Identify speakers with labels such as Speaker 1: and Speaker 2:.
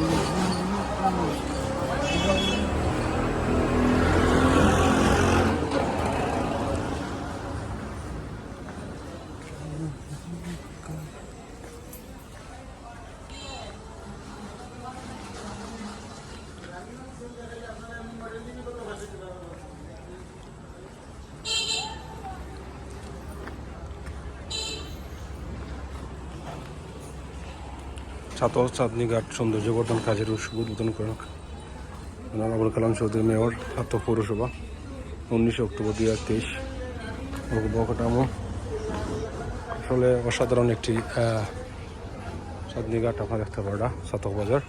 Speaker 1: よかった。ছাতক চাঁদনি ঘাট সৌন্দর্যবর্ধন কাজের শুভ উদ্বোধন করেন আবুল কালাম চৌধুরী, মেয়র, ছাত্র পৌরসভা, উনিশে অক্টোবর দুই হাজার তেইশ। অবকাঠামো আসলে অসাধারণ একটি চাঁদনি ঘাট আপনার দেখতে পারা ছাতক বাজার।